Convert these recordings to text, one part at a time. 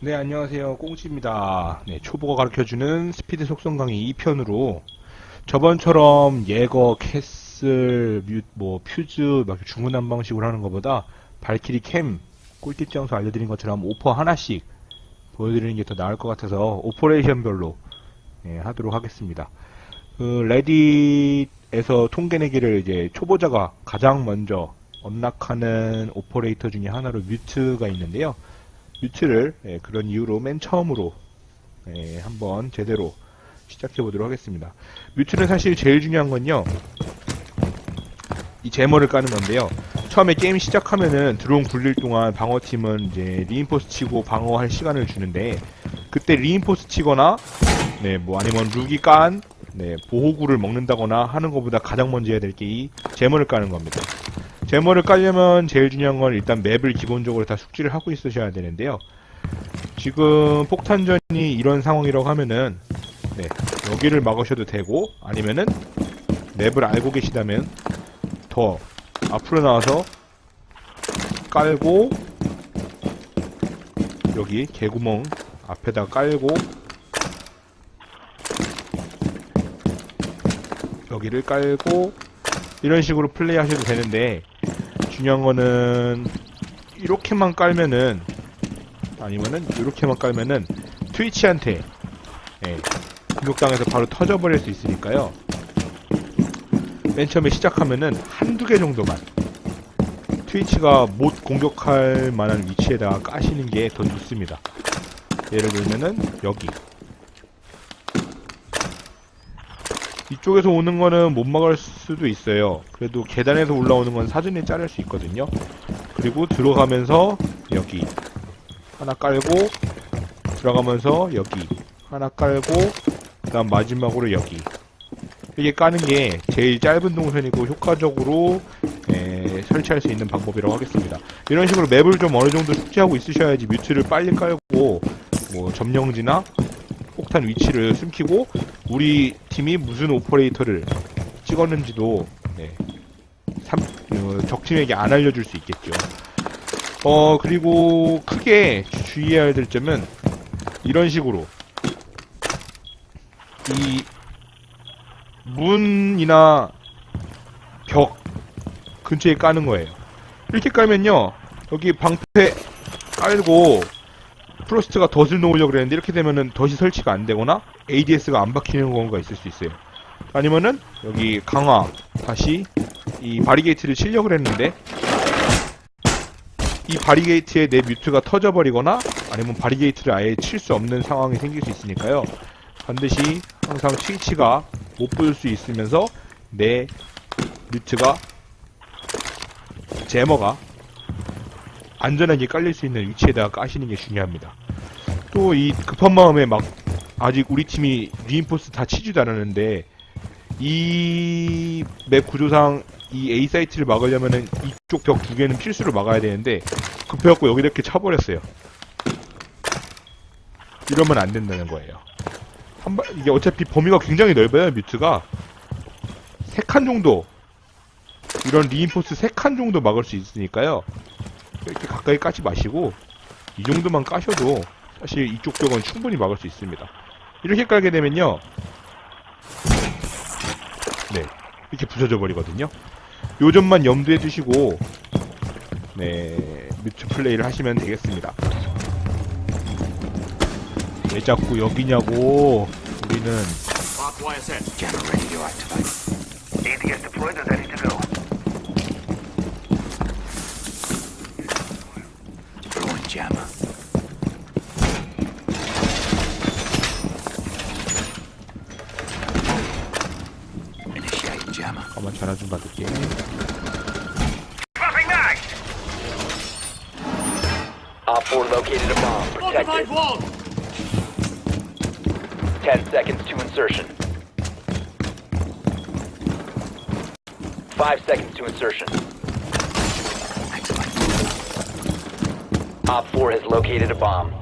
네, 안녕하세요. 꽁지입니다. 네, 초보가 가르쳐주는 스피드 속성 강의 2편으로 저번처럼 예거, 캐슬, 뮤, 뭐, 퓨즈, 막 중구난 방식으로 하는 것보다 발키리 캠, 꿀팁 장소 알려드린 것처럼 오퍼 하나씩 보여드리는 게 더 나을 것 같아서 오퍼레이션별로 네, 하도록 하겠습니다. 그 레딧에서 통계 내기를 이제 초보자가 가장 먼저 언락하는 오퍼레이터 중에 하나로 뮤트가 있는데요. 뮤트를 예, 그런 이유로 맨 처음으로 예, 한번 제대로 시작해 보도록 하겠습니다. 뮤트는 사실 제일 중요한 건요. 이 제머를 까는 건데요. 처음에 게임 시작하면은 드론 굴릴 동안 방어팀은 이제 리인포스 치고 방어할 시간을 주는데 그때 리인포스 치거나 네, 뭐 아니면 룩이 깐 네, 보호구를 먹는다거나 하는 것보다 가장 먼저 해야 될 게 이 제머를 까는 겁니다. 제머를 깔려면 제일 중요한 건 일단 맵을 기본적으로 다 숙지를 하고 있으셔야 되는데요. 지금 폭탄전이 이런 상황이라고 하면은 네, 여기를 막으셔도 되고 아니면은 맵을 알고 계시다면 더 앞으로 나와서 깔고 여기 개구멍 앞에다 깔고 여기를 깔고 이런 식으로 플레이 하셔도 되는데 중요한 거는 이렇게만 깔면은 아니면은 이렇게만 깔면은 트위치한테 예, 공격당해서 바로 터져버릴 수 있으니까요. 맨 처음에 시작하면은 한두 개 정도만 트위치가 못 공격할 만한 위치에다가 까시는 게 더 좋습니다. 예를 들면은 여기 이쪽에서 오는 거는 못 막을 수도 있어요. 그래도 계단에서 올라오는 건 사전에 자를 수 있거든요. 그리고 들어가면서 여기 하나 깔고 들어가면서 여기 하나 깔고 그다음 마지막으로 여기 이게 까는 게 제일 짧은 동선이고 효과적으로 에, 설치할 수 있는 방법이라고 하겠습니다. 이런 식으로 맵을 좀 어느 정도 숙지하고 있으셔야지 뮤트를 빨리 깔고 뭐 점령지나 폭탄 위치를 숨기고 우리 팀이 무슨 오퍼레이터를 찍었는지도 네, 삼- 어, 적팀에게 안 알려줄 수 있겠죠. 어 그리고 크게 주의해야 될 점은 이런 식으로 이 문이나 벽 근처에 까는 거예요. 이렇게 깔면요 여기 방패 깔고 프로스트가 덫을 놓으려고 그랬는데 이렇게 되면은 덫이 설치가 안 되거나 ADS가 안 박히는 경우가 있을 수 있어요. 아니면은 여기 강화 다시 이 바리게이트를 치려고 그랬는데 이 바리게이트에 내 뮤트가 터져버리거나 아니면 바리게이트를 아예 칠 수 없는 상황이 생길 수 있으니까요. 반드시 항상 스위치가 못 보일 수 있으면서 내 뮤트가 제머가 안전하게 깔릴 수 있는 위치에다가 까시는 게 중요합니다. 또 이 급한 마음에 막 아직 우리 팀이 리인포스 다 치지도 않았는데 이 맵 구조상 이 A 사이트를 막으려면은 이쪽 벽 두 개는 필수로 막아야 되는데 급해갖고 여기다 이렇게 쳐버렸어요. 이러면 안 된다는 거예요. 한 발, 이게 어차피 범위가 굉장히 넓어요, 뮤트가. 세 칸 정도. 이런 리인포스 세 칸 정도 막을 수 있으니까요. 이렇게 가까이 까지 마시고 이 정도만 까셔도 사실 이쪽 벽은 충분히 막을 수 있습니다. 이렇게 깔게 되면요. 네. 이렇게 부서져 버리거든요. 요 점만 염두에 두시고 네. 뮤트 플레이를 하시면 되겠습니다. 왜 자꾸 여기냐고 우리는 YSN. Jammer ready to deployed and ready to go. Initiating jammer. 잠깐만 전화 좀 받을게. Dropping mag! Op 4 located a bomb. Protect Fortified it. wall. 10 seconds to insertion. 5 seconds to insertion. Activate. Op 4 has located a bomb.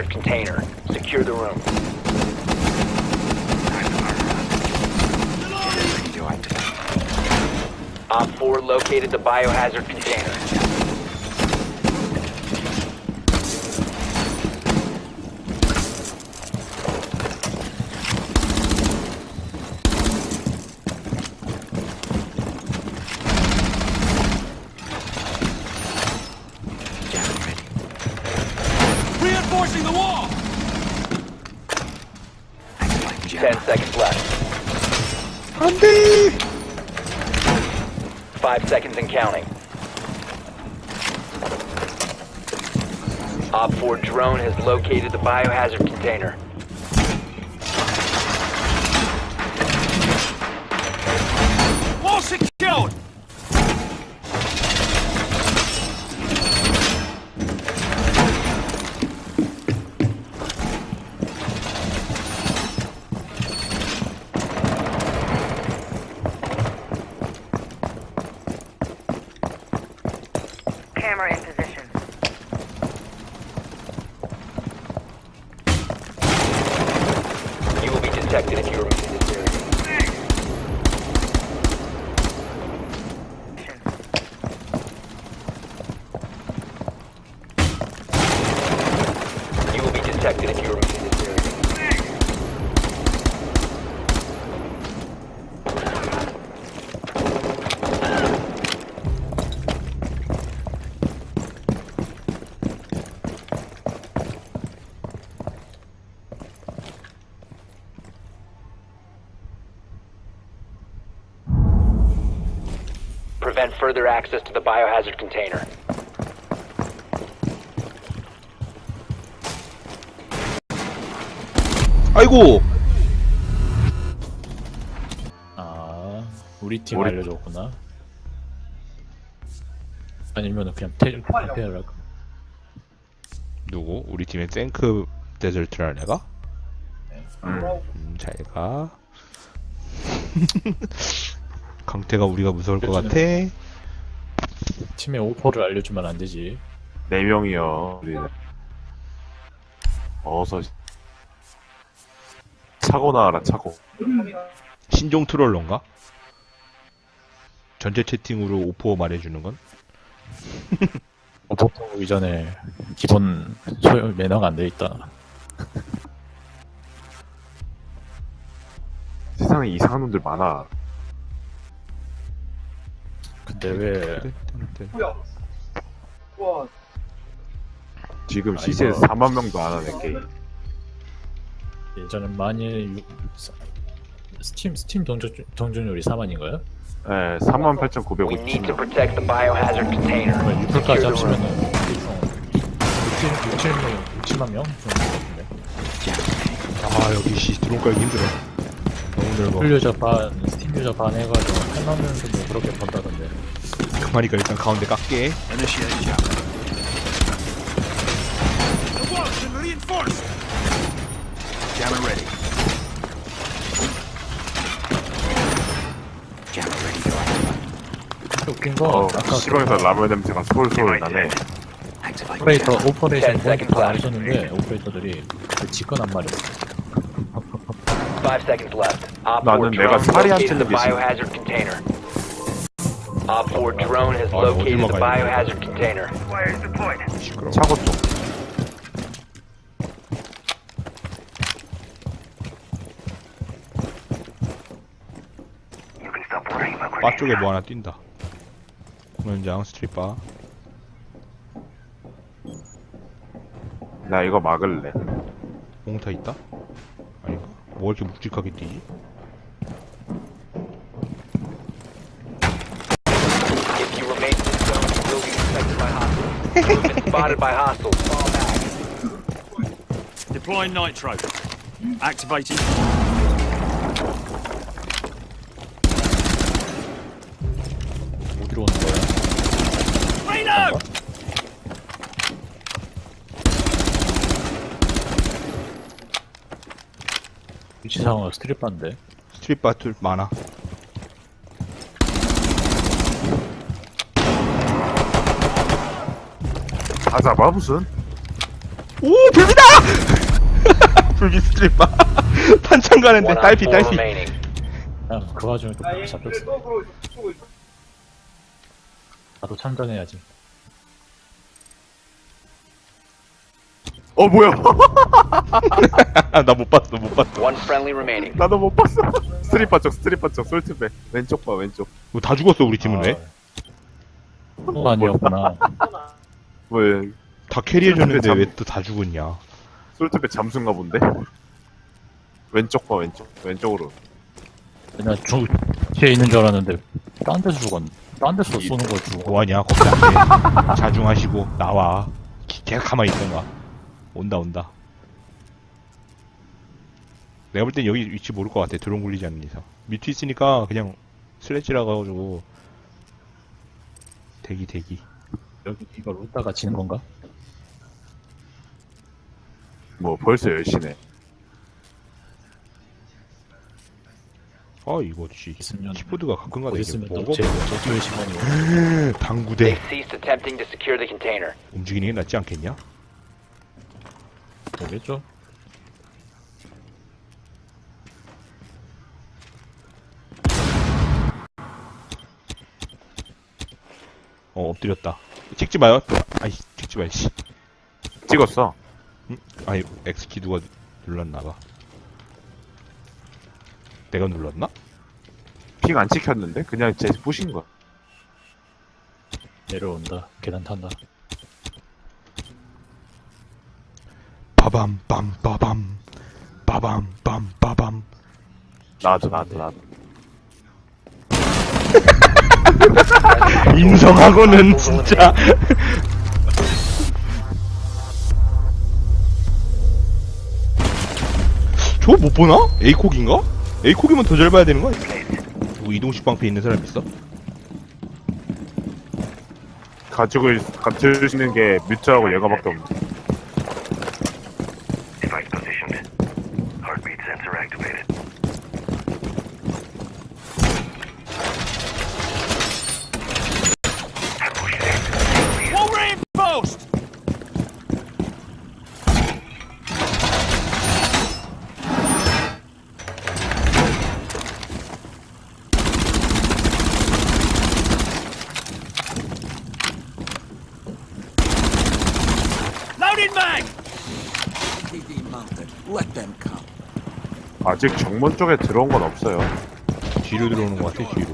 The biohazard container. Secure the room. Op 4 located the biohazard container. Jammer ready. Reinforcing the wall! Activating 10 jammer. seconds left. 안돼 5 seconds and counting. Op 4 drone has located the biohazard container. Wall secured! Camera in position. You will be detected if you remain further access to the biohazard container. 아이고! 아, 우리 팀 우리- 알려줬구나. 아니면 그냥 테, 테라가 누구? 우리 팀의 탱크 데절트라는 애가? 음, 잘 가. 강태가 우리가 무서울 것 같아 팀의 오퍼를 알려주면 안 되지. 네 명이요. 우리는. 어서 차고 나와라 차고. 신종 트롤러인가? 전체 채팅으로 오퍼 말해주는 건? 오퍼 이전에 기본 소요 매너가 안 돼 있다. 세상에 이상한 놈들 많아. 근데 왜 지금 아, 시세에 이거- 4만 명도 안 하네 게임. 예전에 유- 사- 스팀 스팀 동전 동전율이 4만인가요? 네, 3만 We need to 8,950명. protect the biohazard container. 그러면 Secure 유플까지 the room. 합치면은 보통 6, 7, 6, 7만 명 정도 같은데. 아 여기 씨 드론 깔기 힘들어 너무 넓어 풀 유저 반, 스팀 유저 반 해가지고 8만 명 정도 그렇게 번다던데. 그만이니까 일단 가운데 깎게. 웃긴 거 어, 아까 시방에서 라면 냄새가 솔솔 나네. 오퍼레이터. 오퍼레이션 seconds 다. 알려줬는데 오퍼레이터들이 그 직권 안 말했어. 5 seconds left. Op 4 나는 내가 drone 살이 안 located the biohazard container. Op 4 drone has 아, located the biohazard container. Wires deployed. 시끄러워 차고 쪽. You can stop worrying about 바 grenades. 쪽에 뭐 하나 뛴다 공연장 스트릿 바 나 이거 막을래. 몽타 있다? 아닌가? 뭐 이렇게 묵직하게 뛰지? spotted by hostiles. Fall back. Deploying nitro. Activating. 어디로 오는 거야? Reload! 위치 상황은 스트립반데. 스트릿바 툴 많아 다 잡아 무슨? 오 불비다! 불비 스트리퍼 탄창 가는데 딸피 딸피 그 와중에 또 바로 잡혔어. 나도 참전해야지. 어 뭐야? 나 못 봤어 못 봤어 One friendly remaining. 나도 못 봤어. 스트리퍼 쪽 스트리퍼 쪽 솔트백 왼쪽 봐 왼쪽. 뭐다 죽었어 우리 팀은 왜? 어, 아니었구나. 뭐다 캐리해줬는데 참- 왜또 다 죽었냐 솔트백 잠수인가 본데. 왼쪽 봐 왼쪽 왼쪽으로. 그냥 중 뒤에 있는 줄 알았는데 딴 데서 죽었네. 딴 데서 쏘는 걸 죽어. 뭐하냐 겁나 자중하시고 나와 기- 걔가 가만히 있던가 온다 온다 내가 볼 땐 여기 위치 모를 것 같아 드론 굴리지 않는 이상 밑에 있으니까 그냥 슬래지라 가지고 대기 대기 여기 이걸 웃다가 지는 건가? 뭐 벌써 10시네. 아 이거 씨 있으면 키보드가 가끔가다 이게 있으면 먹어 또 제, 제주의 시간이 오고. 당구대 They've ceased attempting to secure the container. 움직이는 게 낫지 않겠냐? 모르겠죠? 어 엎드렸다 찍지 마요 아이 찍지 마요 씨 찍었어. 아니 X키 누가 눌렀나봐 내가 눌렀나? 핑 안 찍혔는데 그냥 제 부신 거. 내려온다. 계단 탄다. 빠밤 빰 빠밤 빠밤 빰 빠밤 나도 나도 나도. 인성하고는 진짜 저거 못 보나? 에이콕인가? 에이콕이면 더 잘 봐야 되는 거 아니야? 누구 이동식 방패 있는 사람 있어? 가지고 있, 가- 들수 있는 게 뮤트하고 얘가밖에. Device 아직 정문 쪽에 들어온 건 없어요. 뒤로 들어오는 것 같아 뒤로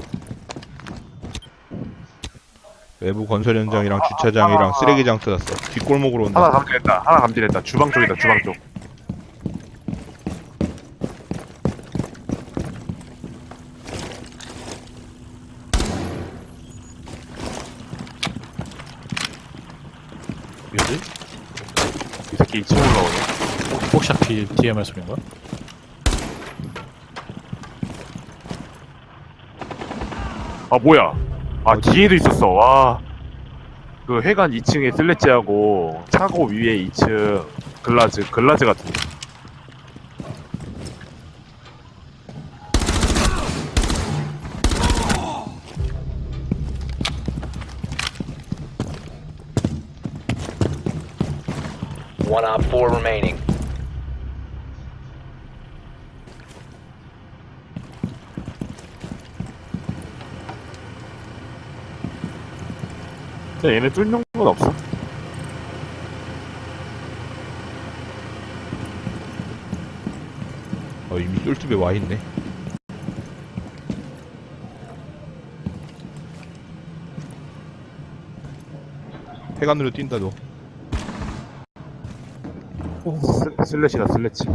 외부 건설 현장이랑 주차장이랑 쓰레기장 뜯었어 뒷골목으로 하나 온다 감지했다. 하나 감지했다. 주방 쪽이다. 주방 쪽. 여기? 이 새끼 2층 올라오네. 폭샤피 DMR 소리인가? 아 뭐야? 아 뒤에도 있었어. 와. 그 해관 2층에 슬래지하고 차고 위에 2층 글라즈 글라즈 같은 거. One op four remaining. 근데 얘네 뚫는 건 없어. 어 이미 똘집에 와 있네 해관으로 뛴다 너 슬, 슬래시다 슬래치.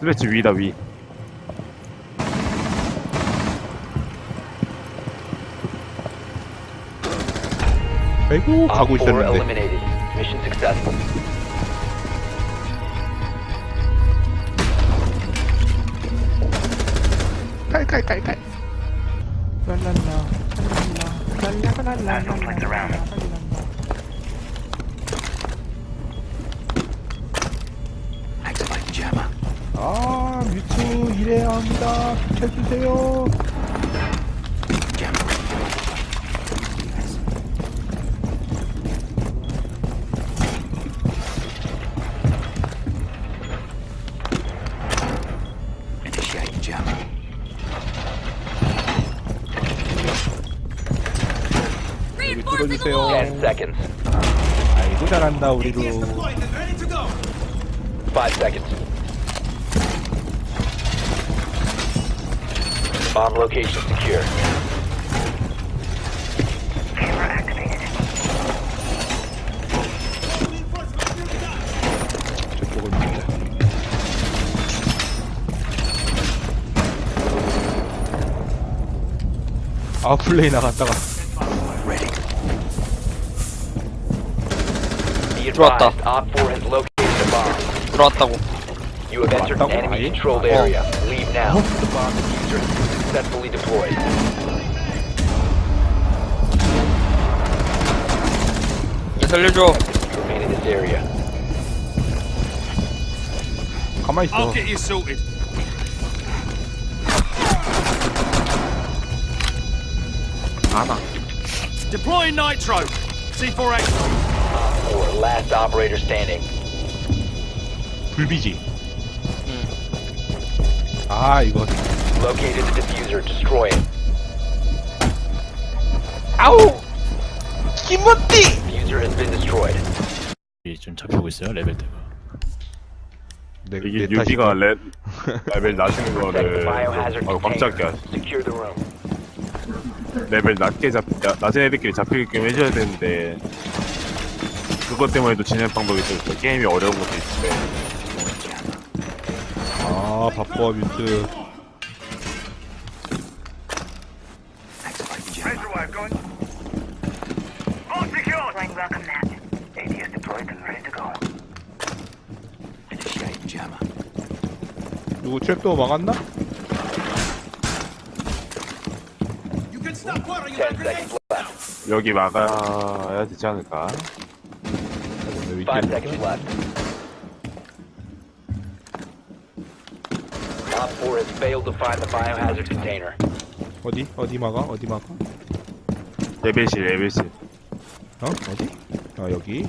슬래치 위다 위. 아이고 가고 Op four 있었는데 eliminated. Mission successful. 깔깔깔깔 Hostile flanked around. Activate jammer. 아 뮤트 살 려야 합니다. 비켜주세요. 여기 뚫어주세요. 10 seconds. 아이고 잘한다 우리도. Ready to go. 5 seconds. Bomb location secure. Camera activated. 저쪽을 보자. 아 플레이 나갔다가 Ready. Be 들어왔다. advised, Op 4 has located the bomb. 들어왔다고. You have entered an 들어왔다고? 아예? enemy-controlled area. Leave now. The bomb diffuser has been successfully deployed. 얘 살려줘. Remain in this area. 가만 있어. I'll get you sorted. 안아 Deploying nitro. C4X. Op 4, last operator standing. 불비지. 아 이거 Located the diffuser. Destroy it. 아우 김어띠. Diffuser has been destroyed. 지금 잡히고 있어요 레벨대가. 내, 이게 내 탓이다. 유비가 레, 레벨 낮은 거를 biohazard 아 깜짝이야 container. Secure the room. 레벨 낮게 잡 야, 낮은 애들끼리 잡히게끔 해줘야 되는데 그것 때문에도 진행 방법이 있어 게임이 어려운 것도 있는데 아 바빠 뮤트. Activating jammer. Razor wire going. All secure. Deploying welcome mat. ADS deployed and ready to go. Initiating jammer. 누구 트랩도 막았나? You can stop worrying 10 about grenades. seconds left. 여기 막아야 되지 않을까? 왜5 이렇게 seconds left. Op 4 has failed to find the biohazard container. 어디 어디 막아 어디 막아? 레벨실 레벨실 어 어디? 아 여기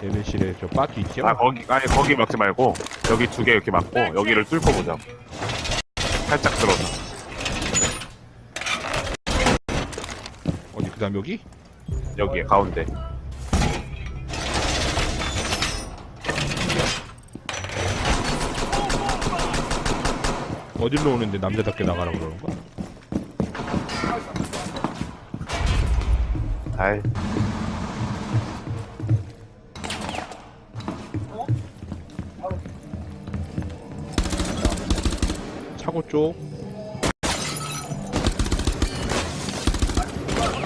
레벨실에 저 바퀴 있죠? 아 거기 아니 거기 막지 말고 여기 두 개 이렇게 막고 여기를 뚫고 보자 살짝 들어서 어디 그 다음 여기? 여기 가운데 어디로 오는데 남자답게 나가라고 그러는 거야? 아이 차고 쪽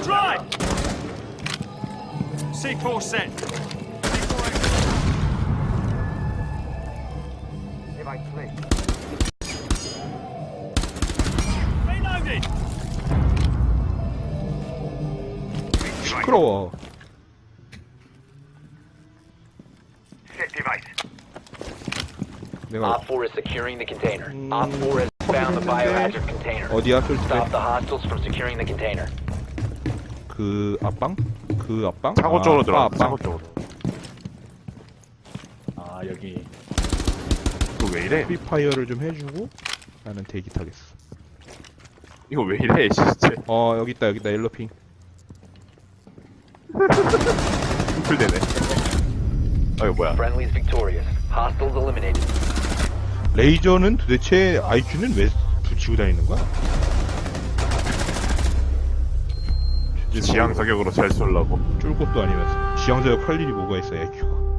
Drive. C4 set. 시끄러워. Set device. 내가 Op 4 is securing the container. Op 4 has found the biohazard container. 어디야 Stop 솔직히 the hostiles from securing the container. 그 앞방? 그 앞방? 차고 아, 쪽으로 아빠 들어가 앞방. 차고 쪽으로 아 여기 이거 왜 이래 프리파이어를 좀 해주고 나는 대기 타겠어. 이거 왜 이래 진짜 어 여기 있다 여기 있다 옐로핑. 뭐야 Friendly's victorious. Hostiles eliminated. 레이저는 도대체 IQ는 왜 붙이고 다니는 거야? 지향 사격으로 잘 쏠라고 쫄 것도 아니면서 지향사역 할 일이 뭐가 있어 IQ가.